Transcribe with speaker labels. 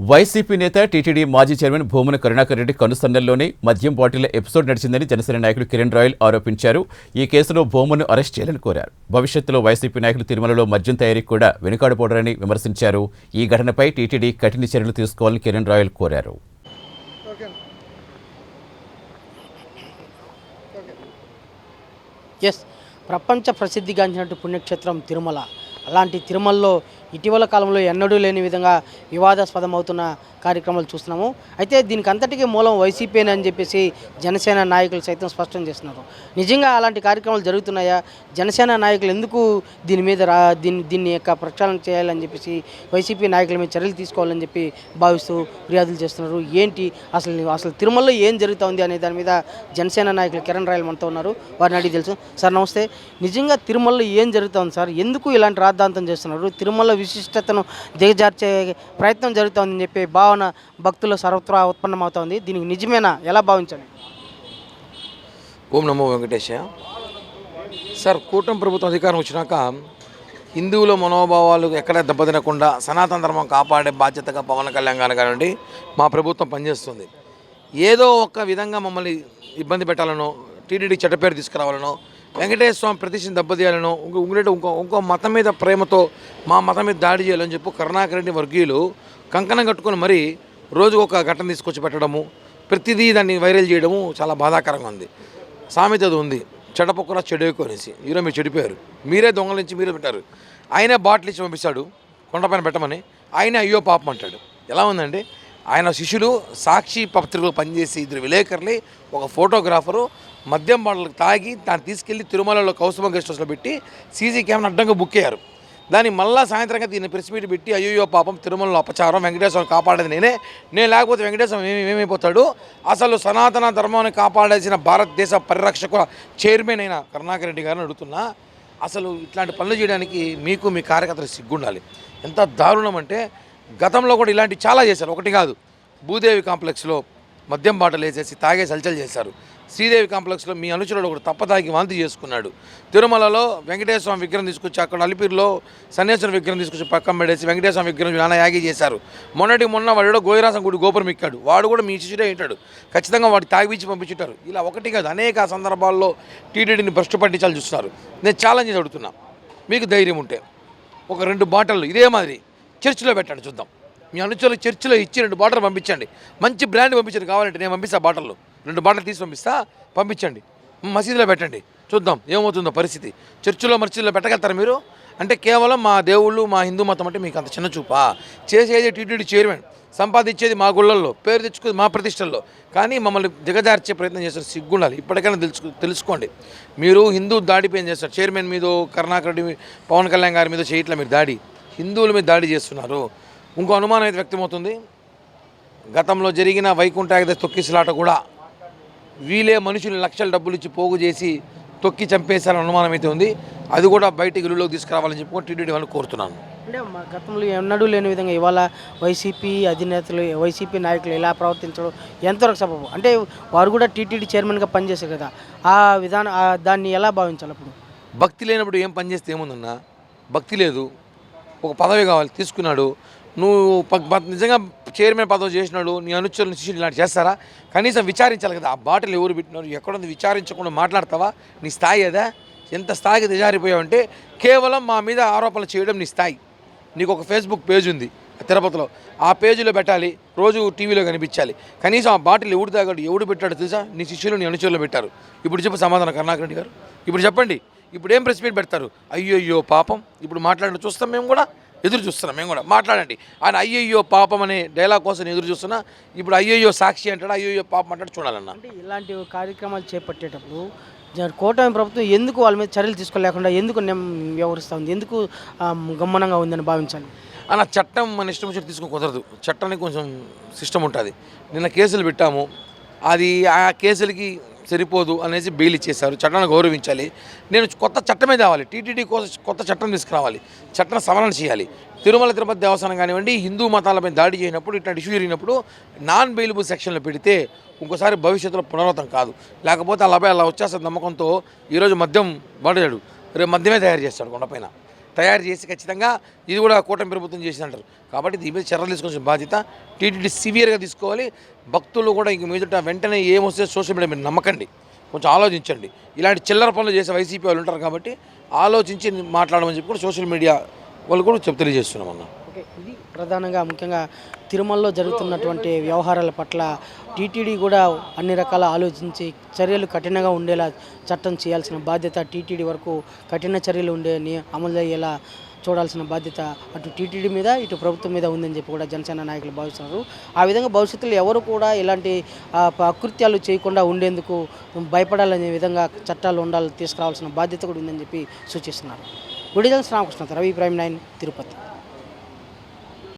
Speaker 1: YCP నేత TTD మాజీ chairman Bhumana Karunakar Reddy కనుసన్నల్లోనే మద్యం బాటిళ్ళ ఎపిసోడ్ నడిచిందని జనసేన నాయకుడు కిరణ్ రాయల్ ఆరోపించారు. ఈ కేసులో భూమను అరెస్ట్ చేయాలని కోరారు. భవిష్యత్తులో వైసీపీ నాయకులు తిరుమలలో మద్యం తయారీకి కూడా వెనుకాడబోడరని విమర్శించారు. ఈ ఘటనపై టీటీడీ కఠిన చర్యలు తీసుకోవాలని కిరణ్ రాయల్ కోరారు.
Speaker 2: ఎస్ ప్రపంచ ప్రసిద్ధిగాంచినట్టు పుణ్యక్షేత్రం తిరుమల. అలాంటి తిరుమలలో ఇటీవల కాలంలో ఎన్నడూ లేని విధంగా వివాదాస్పదమవుతున్న కార్యక్రమాలు చూస్తున్నాము. అయితే దీనికి అంతటికీ మూలం వైసీపీని అని చెప్పేసి జనసేన నాయకులు సైతం స్పష్టం చేస్తున్నారు. నిజంగా అలాంటి కార్యక్రమాలు జరుగుతున్నాయా? జనసేన నాయకులు ఎందుకు దీని మీద రా దీన్ని దీన్ని యొక్క ప్రక్షాళన చేయాలని చెప్పేసి వైసీపీ నాయకుల మీద చర్యలు తీసుకోవాలని చెప్పి భావిస్తూ ఫిర్యాదులు చేస్తున్నారు. ఏంటి అసలు అసలు తిరుమలలో ఏం జరుగుతోంది అనే దాని మీద జనసేన నాయకులు కిరణ్ రాయల్ మనతో ఉన్నారు. వారిని అడిగి తెలుసు. సార్ నమస్తే. నిజంగా తిరుమలలో ఏం జరుగుతోంది సార్? ఎందుకు ఇలాంటి రాద్ధాంతం చేస్తున్నారు. తిరుమల విశిష్టతను దిగజార్చే ప్రయత్నం జరుగుతోందని చెప్పి భావన భక్తుల సర్వత్రా ఉత్పన్నమవుతోంది. దీనికి నిజమేనా? ఎలా భావించాలి?
Speaker 3: ఓం నమో వెంకటేశ సార్ కూటమి ప్రభుత్వం అధికారం వచ్చినాక హిందువుల మనోభావాలు ఎక్కడ దెబ్బతినకుండా సనాతన ధర్మం కాపాడే బాధ్యతగా పవన్ కళ్యాణ్ గారు కానివ్వండి మా ప్రభుత్వం పనిచేస్తుంది. ఏదో ఒక విధంగా మమ్మల్ని ఇబ్బంది పెట్టాలనో టీటీడీ చెడ్డపేరు తీసుకురావాలనో వెంకటేశ్వర స్వామి ప్రతిష్టను దెబ్బతీయాలను ఇంకో ఇంకో ఇంకో మతం మీద ప్రేమతో మా మతం మీద దాడి చేయాలని చెప్పి కరుణాకర్ రెడ్డి వర్గీయులు కంకణం కట్టుకొని మరీ రోజుకు ఒక ఘటన తీసుకొచ్చి పెట్టడము ప్రతిదీ దాన్ని వైరల్ చేయడము చాలా బాధాకరంగా ఉంది. సామెత అది ఉంది. చెడపొక్కల చెడేకొనేసి ఈరోజు మీరు చెడిపోయారు. మీరే దొంగలించి మీరే పెట్టారు. ఆయనే బాటిల్ ఇచ్చి పంపిస్తాడు. కొండపైన పెట్టమని. ఆయన అయ్యో పాపం అంటాడు. ఎలా ఉందండి? ఆయన శిష్యులు సాక్షి పత్రికలో పనిచేసి ఇద్దరు విలేకరులు ఒక ఫోటోగ్రాఫరు మద్యం బాటలకు తాగి దాన్ని తీసుకెళ్ళి తిరుమలలో కౌసుమ గెస్ట్ హౌస్లో పెట్టి సీసీ కెమెరా అడ్డంగా బుక్ అయ్యారు. దాన్ని మళ్ళా సాయంత్రంగా దీన్ని ప్రెస్ మీట్ పెట్టి అయ్యో పాపం తిరుమలలో అపచారం వెంకటేశ్వరం కాపాడేది నేనే. నేను లేకపోతే వెంకటేశ్వరం ఏమి ఏమైపోతాడు అసలు సనాతన ధర్మాన్ని కాపాడాల్సిన భారతదేశ పరిరక్షకుల చైర్మన్ అయిన కరుణాకర్ రెడ్డి గారిని అడుగుతున్నా అసలు ఇట్లాంటి పనులు చేయడానికి మీకు మీ కార్యకర్తలు సిగ్గుండాలి. ఎంత దారుణం అంటే గతంలో కూడా ఇలాంటి చాలా చేశారు. ఒకటి కాదు భూదేవి కాంప్లెక్స్లో మద్యం బాటలు వేసేసి తాగే హల్చల్ చేశారు. శ్రీదేవి కాంప్లెక్స్లో మీ అనుచరుడు ఒకడు తప్పదాగి వాంతి చేసుకున్నాడు. తిరుమలలో వెంకటేశ్వర స్వామి విగ్రహం తీసుకొచ్చి అక్కడ అలిపిరిలో సన్యాసిన విగ్రహం తీసుకొచ్చి పక్కన పెడేసి వెంకటేశ్వర స్వామి విగ్రహం నానా యాగి చేశారు. మొన్నటి మొన్న వాడు గోయిరాసం గుడి గోపురం ఎక్కాడు. వాడు కూడా మీ శిష్యుడే ఉంటాడు. ఖచ్చితంగా వాడు తాగిపించి పంపించుంటారు. ఇలా ఒకటి కాదు అనేక సందర్భాల్లో టీటీడీని భ్రష్టు పట్టించాలని చూస్తున్నారు. నేను ఛాలెంజ్ చేసి అడుగుతున్నా. మీకు ధైర్యం ఉంటే. ఒక రెండు బాటలు ఇదే మాదిరి. చర్చిలో పెట్టండి చూద్దాం. మీ అనుచరులు చర్చిలో ఇచ్చి రెండు బాటలు పంపించండి. మంచి బ్రాండ్ పంపించండి కావాలంటే నేను పంపిస్తా బాటలు. రెండు బాటలు తీసి పంపిస్తా పంపించండి. మసీదులో పెట్టండి. చూద్దాం ఏమవుతుందో పరిస్థితి. చర్చిలో మసీదులో పెట్టగలుగుతారా మీరు? అంటే కేవలం మా దేవుళ్ళు మా హిందూ మతం అంటే మీకు అంత చిన్న చూపా. చేసేది టీటీడీ చైర్మన్ సంపాదించేది మా గుళ్ళల్లో పేరు తెచ్చుకునేది మా ప్రతిష్టల్లో. కానీ మమ్మల్ని దిగజార్చే ప్రయత్నం చేస్తారు సిగ్గుండాలి. ఇప్పటికైనా తెలుసు తెలుసుకోండి. మీరు హిందూ దాడి చేస్తారు. చైర్మన్ మీద కరుణాకర్ రెడ్డి పవన్ కళ్యాణ్ గారి మీద చేయట్లే మీరు దాడి. హిందువుల మీద దాడి చేస్తున్నారు. ఇంకో అనుమానం అయితే వ్యక్తమవుతుంది. గతంలో జరిగిన వైకుంఠ ఏకాదశి తొక్కిసలాట కూడా వీలే మనుషులు లక్షల డబ్బులు ఇచ్చి పోగు చేసి తొక్కి చంపేశారని అనుమానం అయితే ఉంది. అది కూడా బయటికి వెలుగులోకి తీసుకురావాలని చెప్పి టీటీడీ వాళ్ళు కోరుతున్నాను.
Speaker 2: అంటే మా గతంలో ఎన్నడూ లేని విధంగా ఇవాళ వైసీపీ అధినేతలు వైసీపీ నాయకులు ఇలా ప్రవర్తించడం ఎంతవరకు సబబు? అంటే వారు కూడా టీటీడీ చైర్మన్గా పనిచేశారు కదా. ఆ విధానం దాన్ని ఎలా భావించాలి అప్పుడు?
Speaker 3: భక్తి లేనప్పుడు ఏం పని చేస్తే ఏముందన్నా? భక్తి లేదు. ఒక పదవి కావాలి తీసుకున్నాడు. నువ్వు నిజంగా చైర్మన్ పదవి చేసినాడు నీ అనుచరులు శిష్యులు ఇలాంటి చేస్తారా? కనీసం విచారించాలి కదా ఆ బాటలు ఎవరు పెట్టినారు ఎక్కడుంది విచారించకుండా మాట్లాడతావా? నీ స్థాయి అదా? ఎంత స్థాయికి దిజారిపోయావంటే కేవలం మా మీద ఆరోపణలు చేయడం నీ స్థాయి. నీకు ఒక ఫేస్బుక్ పేజ్ ఉంది తిరుపతిలో. ఆ పేజీలో పెట్టాలి రోజు టీవీలో కనిపించాలి. కనీసం ఆ బాటిల్ ఎవడు తాగాడు ఎవడు పెట్టాడు తెలుసా? నీ శిష్యులు నీ అనుచరులు పెట్టారు. ఇప్పుడు చెప్పు సమాధానం కర్ణాకరెడ్డి గారు. ఇప్పుడు చెప్పండి. ఇప్పుడు ఏం ప్రెస్ మీట్ పెడతారు? అయ్యయ్యో పాపం. ఇప్పుడు మాట్లాడిన చూస్తాం మేము కూడా ఎదురు చూస్తున్నాం మేము కూడా. మాట్లాడండి. ఆయన అయ్యయ్యో పాపం అనే డైలాగ్ కోసం ఎదురు చూస్తున్నా. ఇప్పుడు అయ్యయ్యో సాక్షి అంటాడు? అయ్యయ్యో పాపం అంటాడు? చూడాలన్నా.
Speaker 2: ఇలాంటి కార్యక్రమాలు చేపట్టేటప్పుడు కూటమి ప్రభుత్వం ఎందుకు వాళ్ళ మీద చర్యలు తీసుకోలేకుండా ఎందుకు వ్యవహరిస్తూ ఉంది? ఎందుకు గమ్మనంగా ఉందని భావించాలి?
Speaker 3: అన్న చట్టం మన ఇష్టం వచ్చి తీసుకుని కుదరదు. చట్టానికి కొంచెం సిస్టమ్ ఉంటుంది. నిన్న కేసులు పెట్టాము. అది ఆ కేసులకి సరిపోదు అనేసి బెయిల్ ఇచ్చేశారు. చట్టాన్ని గౌరవించాలి. నేను కొత్త చట్టమే తేవాలి. టీటీడీ కోసం కొత్త చట్టం తీసుకురావాలి. చట్టం సవరణ చేయాలి. తిరుమల తిరుపతి దేవస్థానం కానివ్వండి హిందూ మతాలపై దాడి చేయనప్పుడు ఇట్లాంటి ఇష్యూ జరిగినప్పుడు నాన్ బెయిలబుల్ సెక్షన్లో పెడితే ఇంకోసారి భవిష్యత్తులో పునరావృతం కాదు. లేకపోతే అలాపై అలా వచ్చేస్తుంది నమ్మకంతో ఈరోజు మద్యం పడేడు రేపు మద్యమే తయారు చేస్తాడు కొండపైన. తయారు చేసి ఖచ్చితంగా ఇది కూడా కూటమి ప్రభుత్వం చేసిందంటారు. కాబట్టి దీని మీద చర్యలు తీసుకోవాల్సిన బాధ్యత టీటీడీ సివియర్గా తీసుకోవాలి. భక్తులు కూడా ఇంక మీదట వెంటనే ఏమొస్తే సోషల్ మీడియా మీరు నమ్మకండి. కొంచెం ఆలోచించండి. ఇలాంటి చిల్లర పనులు చేసే వైసీపీ వాళ్ళు ఉంటారు కాబట్టి ఆలోచించి మాట్లాడమని చెప్పి కూడా సోషల్ మీడియా వాళ్ళు కూడా చెప్ తెలియజేస్తున్నాం అన్నా.
Speaker 2: ఓకే. ఇది ప్రధానంగా ముఖ్యంగా తిరుమలలో జరుగుతున్నటువంటి వ్యవహారాల పట్ల టీటీడీ కూడా అన్ని రకాల ఆలోచించి చర్యలు కఠినంగా ఉండేలా చట్టం చేయాల్సిన బాధ్యత టీటీడీ వరకు కఠిన చర్యలు ఉండే అమలు అయ్యేలా చూడాల్సిన బాధ్యత అటు టీటీడీ మీద ఇటు ప్రభుత్వం మీద ఉందని చెప్పి కూడా జనసేన నాయకులు భావిస్తున్నారు. ఆ విధంగా భవిష్యత్తులో ఎవరు కూడా ఇలాంటి అకృత్యాలు చేయకుండా ఉండేందుకు భయపడాలనే విధంగా చట్టాలు ఉండాలి తీసుకురావాల్సిన బాధ్యత కూడా ఉందని చెప్పి సూచిస్తున్నారు. గుడిజన్స్ రామకృష్ణ రవి ప్రైమ్ నైన్ తిరుపతి.